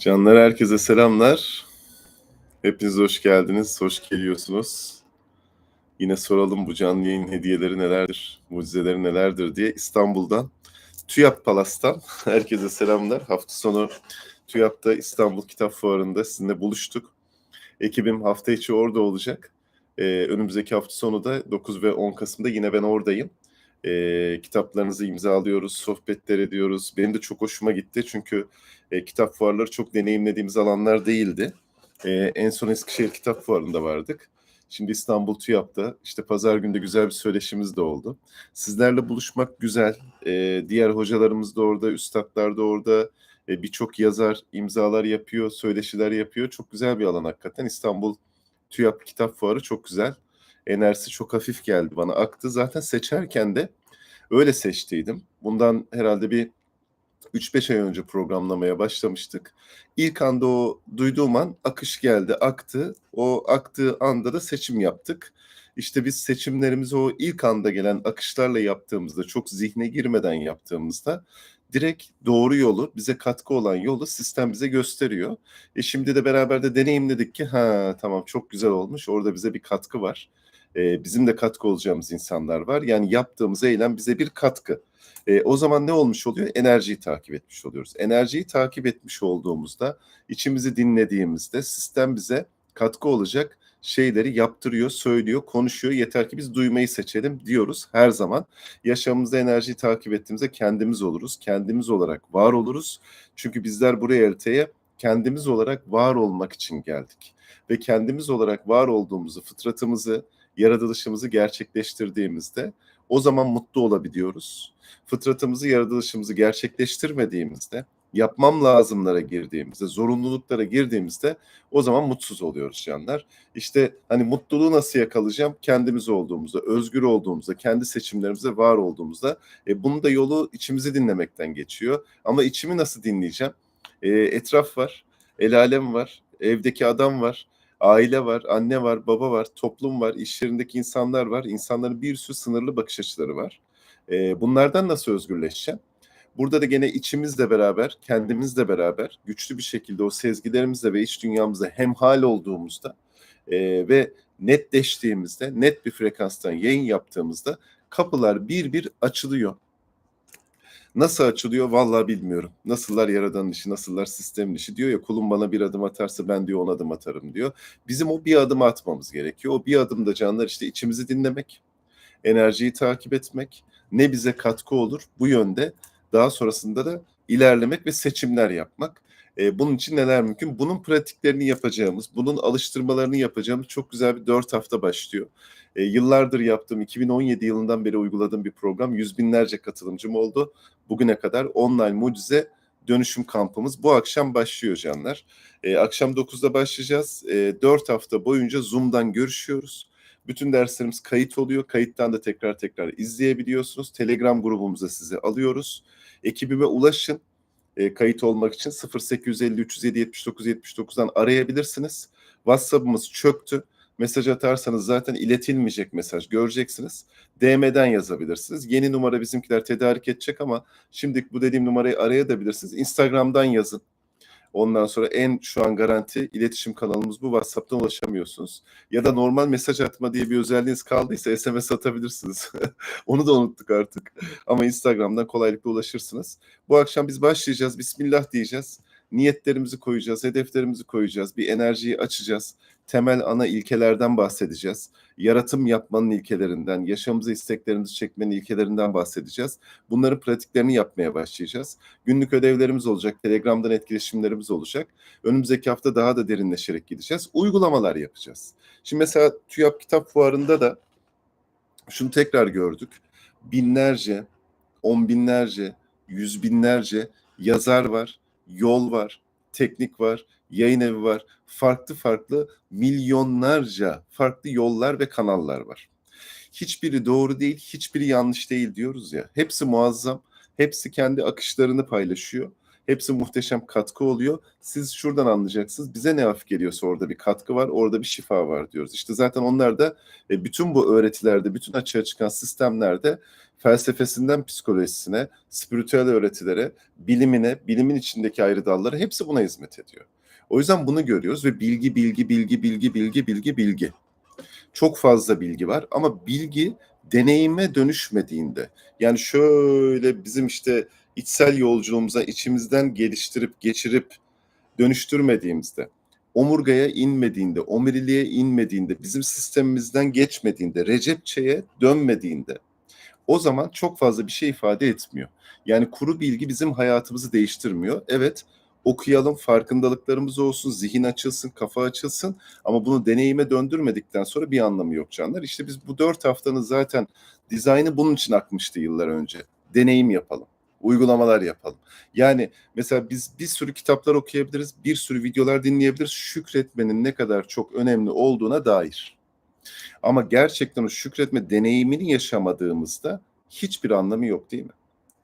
Canlar herkese selamlar. Hepiniz hoş geldiniz, hoş geliyorsunuz. Yine soralım bu canlı yayın hediyeleri nelerdir, mucizeleri nelerdir diye İstanbul'dan, TÜYAP Palas'tan herkese selamlar. Hafta sonu TÜYAP'ta İstanbul Kitap Fuarı'nda sizinle buluştuk. Ekibim hafta içi orada olacak. Ee, önümüzdeki hafta sonu da 9 ve 10 Kasım'da yine ben oradayım. Ee, kitaplarınızı imzalıyoruz, sohbetler ediyoruz. Benim de çok hoşuma gitti çünkü e, kitap fuarları çok deneyimlediğimiz alanlar değildi. E, en son Eskişehir Kitap Fuarı'nda vardık. Şimdi İstanbul TÜYAP'ta işte pazar günde güzel bir söyleşimiz de oldu. Sizlerle buluşmak güzel. E, diğer hocalarımız da orada, üstadlar da orada. E, Birçok yazar imzalar yapıyor, söyleşiler yapıyor. Çok güzel bir alan hakikaten. İstanbul TÜYAP Kitap Fuarı çok güzel. Enerjisi çok hafif geldi bana. Aktı. Zaten seçerken de öyle seçtiydim. Bundan herhalde bir 3-5 ay önce programlamaya başlamıştık. İlk anda o duyduğum an akış geldi, aktı. O aktığı anda da seçim yaptık. İşte biz seçimlerimizi o ilk anda gelen akışlarla yaptığımızda, çok zihne girmeden yaptığımızda direkt doğru yolu, bize katkı olan yolu sistem bize gösteriyor. E şimdi de beraber de deneyimledik ki ha tamam çok güzel olmuş, orada bize bir katkı var. Ee, bizim de katkı olacağımız insanlar var. Yani yaptığımız eylem bize bir katkı. E, o zaman ne olmuş oluyor? Enerjiyi takip etmiş oluyoruz. Enerjiyi takip etmiş olduğumuzda, içimizi dinlediğimizde sistem bize katkı olacak şeyleri yaptırıyor, söylüyor, konuşuyor. Yeter ki biz duymayı seçelim diyoruz her zaman. Yaşamımızda enerjiyi takip ettiğimizde kendimiz oluruz. Kendimiz olarak var oluruz. Çünkü bizler buraya elteye kendimiz olarak var olmak için geldik. Ve kendimiz olarak var olduğumuzu, fıtratımızı, yaratılışımızı gerçekleştirdiğimizde o zaman mutlu olabiliyoruz. Fıtratımızı, yaratılışımızı gerçekleştirmediğimizde, yapmam lazımlara girdiğimizde, zorunluluklara girdiğimizde o zaman mutsuz oluyoruz canlar. İşte hani mutluluğu nasıl yakalayacağım? Kendimiz olduğumuzda, özgür olduğumuzda, kendi seçimlerimizde var olduğumuzda. E, bunun da yolu içimizi dinlemekten geçiyor. Ama içimi nasıl dinleyeceğim? E, etraf var, el alem var, evdeki adam var, aile var, anne var, baba var, toplum var, iş yerindeki insanlar var. İnsanların bir sürü sınırlı bakış açıları var. E, bunlardan nasıl özgürleşeceğim? Burada da gene içimizle beraber, kendimizle beraber güçlü bir şekilde o sezgilerimizle ve iç dünyamızla hemhal olduğumuzda e, ve netleştiğimizde, net bir frekanstan yayın yaptığımızda kapılar bir bir açılıyor. Nasıl açılıyor vallahi bilmiyorum. Nasıllar yaradan işi, nasıllar sistemin işi diyor ya kulum bana bir adım atarsa ben diyor on adım atarım diyor. Bizim o bir adım atmamız gerekiyor. O bir adımda canlar işte içimizi dinlemek, enerjiyi takip etmek, ne bize katkı olur bu yönde daha sonrasında da ilerlemek ve seçimler yapmak. E, bunun için neler mümkün? Bunun pratiklerini yapacağımız, bunun alıştırmalarını yapacağımız çok güzel bir dört hafta başlıyor. E, yıllardır yaptığım, 2017 yılından beri uyguladığım bir program. Yüz binlerce katılımcım oldu. Bugüne kadar online mucize dönüşüm kampımız bu akşam başlıyor canlar. E, akşam 9'da başlayacağız. E, 4 hafta boyunca Zoom'dan görüşüyoruz. Bütün derslerimiz kayıt oluyor. Kayıttan da tekrar tekrar izleyebiliyorsunuz. Telegram grubumuza sizi alıyoruz. Ekibime ulaşın. E, kayıt olmak için 0850 307 79 79'dan arayabilirsiniz. WhatsApp'ımız çöktü. Mesaj atarsanız zaten iletilmeyecek mesaj göreceksiniz. DM'den yazabilirsiniz. Yeni numara bizimkiler tedarik edecek ama şimdi bu dediğim numarayı arayabilirsiniz. Instagram'dan yazın. Ondan sonra en şu an garanti iletişim kanalımız bu. WhatsApp'tan ulaşamıyorsunuz. Ya da normal mesaj atma diye bir özelliğiniz kaldıysa SMS atabilirsiniz. Onu da unuttuk artık. Ama Instagram'dan kolaylıkla ulaşırsınız. Bu akşam biz başlayacağız. Bismillah diyeceğiz. Niyetlerimizi koyacağız, hedeflerimizi koyacağız. Bir enerjiyi açacağız temel ana ilkelerden bahsedeceğiz. Yaratım yapmanın ilkelerinden, yaşamımıza isteklerimizi çekmenin ilkelerinden bahsedeceğiz. Bunların pratiklerini yapmaya başlayacağız. Günlük ödevlerimiz olacak, Telegram'dan etkileşimlerimiz olacak. Önümüzdeki hafta daha da derinleşerek gideceğiz. Uygulamalar yapacağız. Şimdi mesela TÜYAP Kitap Fuarı'nda da şunu tekrar gördük. Binlerce, on binlerce, yüz binlerce yazar var, yol var, teknik var, yayın evi var. Farklı farklı milyonlarca farklı yollar ve kanallar var. Hiçbiri doğru değil, hiçbiri yanlış değil diyoruz ya. Hepsi muazzam, hepsi kendi akışlarını paylaşıyor. Hepsi muhteşem katkı oluyor. Siz şuradan anlayacaksınız. Bize ne hafif geliyorsa orada bir katkı var, orada bir şifa var diyoruz. İşte zaten onlar da e, bütün bu öğretilerde, bütün açığa çıkan sistemlerde felsefesinden psikolojisine, spiritüel öğretilere, bilimine, bilimin içindeki ayrı dallara hepsi buna hizmet ediyor. O yüzden bunu görüyoruz ve bilgi, bilgi, bilgi, bilgi, bilgi, bilgi, bilgi. Çok fazla bilgi var ama bilgi deneyime dönüşmediğinde, yani şöyle bizim işte içsel yolculuğumuza içimizden geliştirip, geçirip dönüştürmediğimizde, omurgaya inmediğinde, omuriliğe inmediğinde, bizim sistemimizden geçmediğinde, recepçeye dönmediğinde, o zaman çok fazla bir şey ifade etmiyor. Yani kuru bilgi bizim hayatımızı değiştirmiyor. Evet, okuyalım, farkındalıklarımız olsun, zihin açılsın, kafa açılsın ama bunu deneyime döndürmedikten sonra bir anlamı yok canlar. İşte biz bu dört haftanın zaten dizaynı bunun için akmıştı yıllar önce. Deneyim yapalım, uygulamalar yapalım. Yani mesela biz bir sürü kitaplar okuyabiliriz, bir sürü videolar dinleyebiliriz şükretmenin ne kadar çok önemli olduğuna dair. Ama gerçekten o şükretme deneyimini yaşamadığımızda hiçbir anlamı yok değil mi?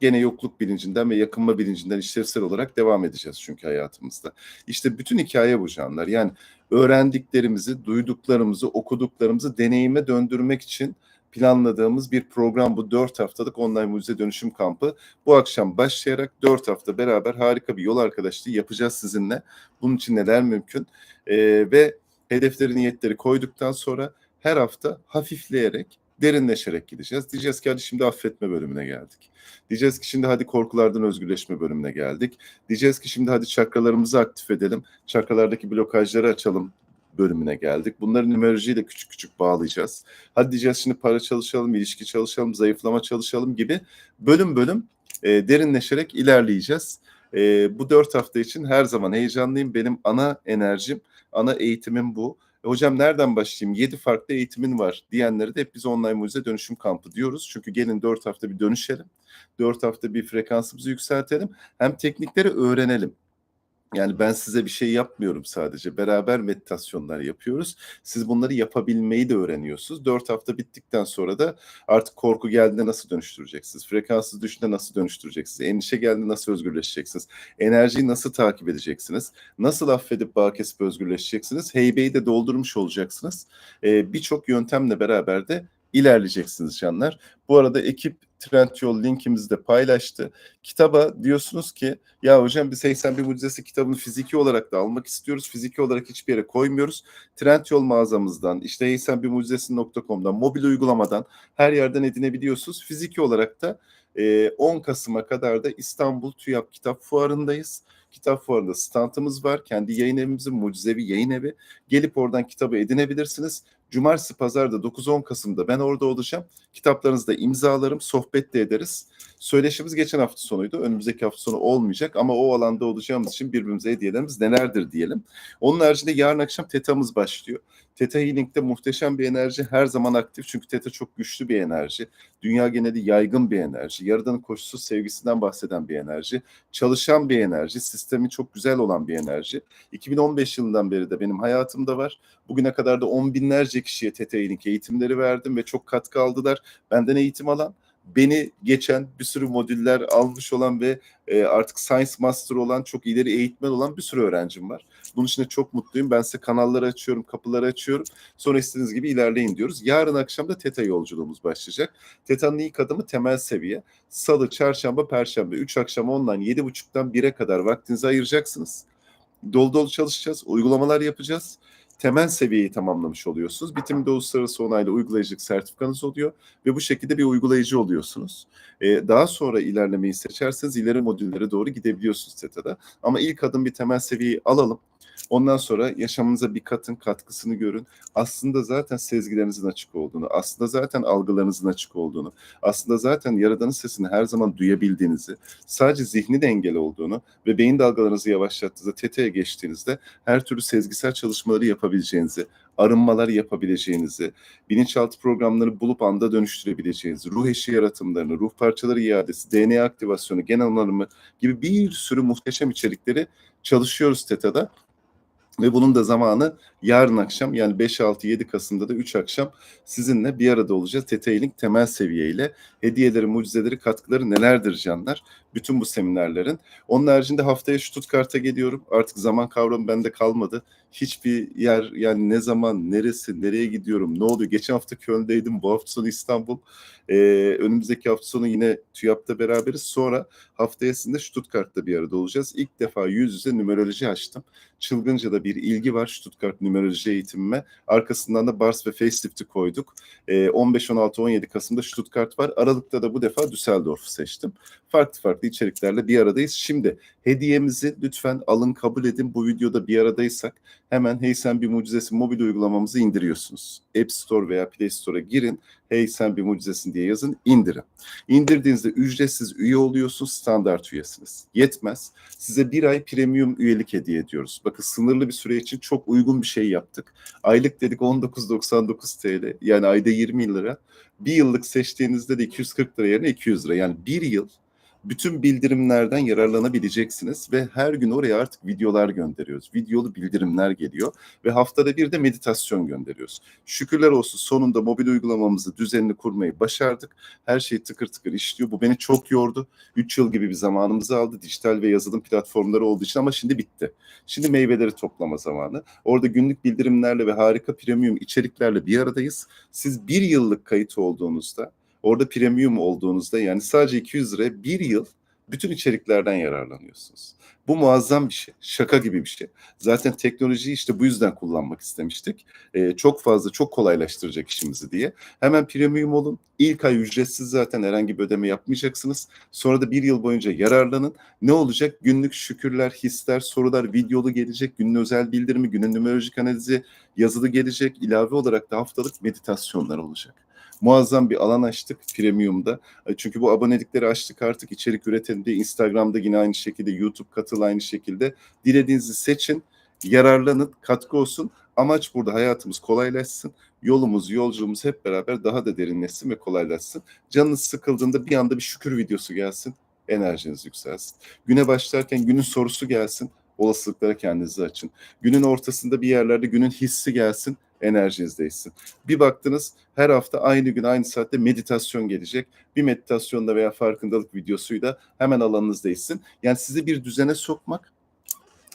Gene yokluk bilincinden ve yakınma bilincinden işlevsel olarak devam edeceğiz çünkü hayatımızda. İşte bütün hikaye bu canlar. Yani öğrendiklerimizi, duyduklarımızı, okuduklarımızı deneyime döndürmek için planladığımız bir program bu dört haftalık online mucize dönüşüm kampı. Bu akşam başlayarak dört hafta beraber harika bir yol arkadaşlığı yapacağız sizinle. Bunun için neler mümkün? Ee, ve hedefleri, niyetleri koyduktan sonra her hafta hafifleyerek, derinleşerek gideceğiz. Diyeceğiz ki hadi şimdi affetme bölümüne geldik. Diyeceğiz ki şimdi hadi korkulardan özgürleşme bölümüne geldik. Diyeceğiz ki şimdi hadi çakralarımızı aktif edelim. Çakralardaki blokajları açalım bölümüne geldik. Bunları numerolojiyle küçük küçük bağlayacağız. Hadi diyeceğiz şimdi para çalışalım, ilişki çalışalım, zayıflama çalışalım gibi bölüm bölüm e, derinleşerek ilerleyeceğiz. E, bu dört hafta için her zaman heyecanlıyım. Benim ana enerjim, ana eğitimim bu. E, hocam nereden başlayayım? 7 farklı eğitimin var diyenlere de hep biz online mucize dönüşüm kampı diyoruz. Çünkü gelin 4 hafta bir dönüşelim. 4 hafta bir frekansımızı yükseltelim. Hem teknikleri öğrenelim. Yani ben size bir şey yapmıyorum sadece. Beraber meditasyonlar yapıyoruz. Siz bunları yapabilmeyi de öğreniyorsunuz. Dört hafta bittikten sonra da artık korku geldiğinde nasıl dönüştüreceksiniz? Frekanssız düşünde nasıl dönüştüreceksiniz? Endişe geldiğinde nasıl özgürleşeceksiniz? Enerjiyi nasıl takip edeceksiniz? Nasıl affedip bağ kesip özgürleşeceksiniz? Heybeyi de doldurmuş olacaksınız. Ee, Birçok yöntemle beraber de ilerleyeceksiniz canlar. Bu arada ekip Trendyol linkimizi de paylaştı. Kitaba diyorsunuz ki ya hocam biz 81 Mucizesi kitabını fiziki olarak da almak istiyoruz. Fiziki olarak hiçbir yere koymuyoruz. Trendyol mağazamızdan, işte 81mucizesi.com'dan, mobil uygulamadan her yerden edinebiliyorsunuz. Fiziki olarak da 10 Kasım'a kadar da İstanbul TÜYAP Kitap Fuarı'ndayız. Kitap fuarında standımız var. Kendi yayın evimizin mucizevi yayın evi. Gelip oradan kitabı edinebilirsiniz. Cumartesi, pazarda 9-10 Kasım'da ben orada olacağım. Kitaplarınızı da imzalarım, sohbet de ederiz. Söyleşimiz geçen hafta sonuydu. Önümüzdeki hafta sonu olmayacak ama o alanda olacağımız için birbirimize hediyelerimiz nelerdir diyelim. Onun haricinde yarın akşam TETA'mız başlıyor. Theta Healing'de muhteşem bir enerji her zaman aktif çünkü Theta çok güçlü bir enerji. Dünya geneli yaygın bir enerji. Yaradanın koşulsuz sevgisinden bahseden bir enerji. Çalışan bir enerji. Sistemi çok güzel olan bir enerji. 2015 yılından beri de benim hayatımda var. Bugüne kadar da on binlerce kişiye Theta Healing eğitimleri verdim ve çok katkı aldılar. Benden eğitim alan beni geçen bir sürü modüller almış olan ve e, artık Science Master olan çok ileri eğitmen olan bir sürü öğrencim var. Bunun için de çok mutluyum. Ben size kanalları açıyorum, kapıları açıyorum. Sonra istediğiniz gibi ilerleyin diyoruz. Yarın akşam da TETA yolculuğumuz başlayacak. TETA'nın ilk adımı temel seviye. Salı, çarşamba, perşembe. 3 akşam online 7.30'dan 1'e kadar vaktinizi ayıracaksınız. Dolu dolu çalışacağız, uygulamalar yapacağız temel seviyeyi tamamlamış oluyorsunuz. Bitimde uluslararası onaylı uygulayıcılık sertifikanız oluyor ve bu şekilde bir uygulayıcı oluyorsunuz. Ee, daha sonra ilerlemeyi seçerseniz ileri modüllere doğru gidebiliyorsunuz TETA'da. Ama ilk adım bir temel seviyeyi alalım. Ondan sonra yaşamınıza bir katın katkısını görün. Aslında zaten sezgilerinizin açık olduğunu, aslında zaten algılarınızın açık olduğunu, aslında zaten Yaradan'ın sesini her zaman duyabildiğinizi, sadece zihni de engel olduğunu ve beyin dalgalarınızı yavaşlattığınızda, TETA'ya geçtiğinizde her türlü sezgisel çalışmaları yapabileceğinizi, arınmalar yapabileceğinizi, bilinçaltı programları bulup anda dönüştürebileceğinizi, ruh eşi yaratımlarını, ruh parçaları iadesi, DNA aktivasyonu, gen onarımı gibi bir sürü muhteşem içerikleri çalışıyoruz TETA'da. Ve bunun da zamanı yarın akşam yani 5-6-7 Kasım'da da 3 akşam sizinle bir arada olacağız. Detailing temel seviyeyle hediyeleri, mucizeleri, katkıları nelerdir canlar? Bütün bu seminerlerin. Onun haricinde haftaya Stuttgart'a geliyorum. Artık zaman kavramı bende kalmadı. Hiçbir yer yani ne zaman, neresi, nereye gidiyorum, ne oluyor? Geçen hafta Köln'deydim, bu hafta sonu İstanbul. Ee, önümüzdeki hafta sonu yine TÜYAP'ta beraberiz. Sonra haftaya sizinle Stuttgart'ta bir arada olacağız. İlk defa yüz yüze numeroloji açtım. Çılgınca da bir ilgi var Stuttgart numeroloji eğitimime. Arkasından da Bars ve Facelift'i koyduk. Ee, 15, 16, 17 Kasım'da Stuttgart var. Aralık'ta da bu defa Düsseldorf'u seçtim. Farklı farklı içeriklerle bir aradayız. Şimdi hediyemizi lütfen alın kabul edin. Bu videoda bir aradaysak hemen Hey Sen Bir Mucizesi mobil uygulamamızı indiriyorsunuz. App Store veya Play Store'a girin. Hey Sen Bir Mucizesin diye yazın, indirin. İndirdiğinizde ücretsiz üye oluyorsunuz, standart üyesiniz. Yetmez. Size bir ay premium üyelik hediye ediyoruz. Bakın sınırlı bir süre için çok uygun bir şey yaptık. Aylık dedik 19.99 TL yani ayda 20 lira. Bir yıllık seçtiğinizde de 240 lira yerine 200 lira. Yani bir yıl bütün bildirimlerden yararlanabileceksiniz ve her gün oraya artık videolar gönderiyoruz. Videolu bildirimler geliyor ve haftada bir de meditasyon gönderiyoruz. Şükürler olsun sonunda mobil uygulamamızı düzenini kurmayı başardık. Her şey tıkır tıkır işliyor. Bu beni çok yordu. 3 yıl gibi bir zamanımızı aldı dijital ve yazılım platformları olduğu için ama şimdi bitti. Şimdi meyveleri toplama zamanı. Orada günlük bildirimlerle ve harika premium içeriklerle bir aradayız. Siz bir yıllık kayıt olduğunuzda Orada premium olduğunuzda yani sadece 200 liraya bir yıl bütün içeriklerden yararlanıyorsunuz. Bu muazzam bir şey. Şaka gibi bir şey. Zaten teknolojiyi işte bu yüzden kullanmak istemiştik. Ee, çok fazla, çok kolaylaştıracak işimizi diye. Hemen premium olun. İlk ay ücretsiz zaten herhangi bir ödeme yapmayacaksınız. Sonra da bir yıl boyunca yararlanın. Ne olacak? Günlük şükürler, hisler, sorular videolu gelecek. Günün özel bildirimi, günün numerolojik analizi yazılı gelecek. İlave olarak da haftalık meditasyonlar olacak muazzam bir alan açtık Premium'da. E, Çünkü bu abonelikleri açtık artık içerik üretelim diye Instagram'da yine aynı şekilde YouTube katıl aynı şekilde. Dilediğinizi seçin, yararlanın, katkı olsun. Amaç burada hayatımız kolaylaşsın. Yolumuz, yolculuğumuz hep beraber daha da derinleşsin ve kolaylaşsın. Canınız sıkıldığında bir anda bir şükür videosu gelsin. Enerjiniz yükselsin. Güne başlarken günün sorusu gelsin. Olasılıklara kendinizi açın. Günün ortasında bir yerlerde günün hissi gelsin enerjiniz değişsin. Bir baktınız her hafta aynı gün aynı saatte meditasyon gelecek. Bir meditasyonda veya farkındalık videosuyla hemen alanınız değişsin. Yani sizi bir düzene sokmak,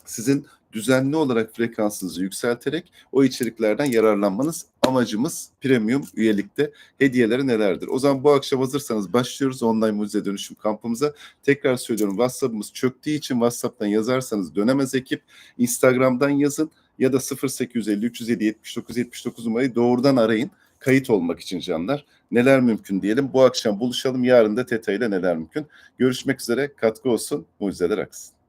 sizin düzenli olarak frekansınızı yükselterek o içeriklerden yararlanmanız amacımız premium üyelikte hediyeleri nelerdir? O zaman bu akşam hazırsanız başlıyoruz online mucize dönüşüm kampımıza. Tekrar söylüyorum WhatsApp'ımız çöktüğü için WhatsApp'tan yazarsanız dönemez ekip Instagram'dan yazın ya da 0850 307 79 79 numarayı doğrudan arayın. Kayıt olmak için canlar. Neler mümkün diyelim. Bu akşam buluşalım. Yarın da Teta ile neler mümkün. Görüşmek üzere. Katkı olsun. Mucizeler aksın.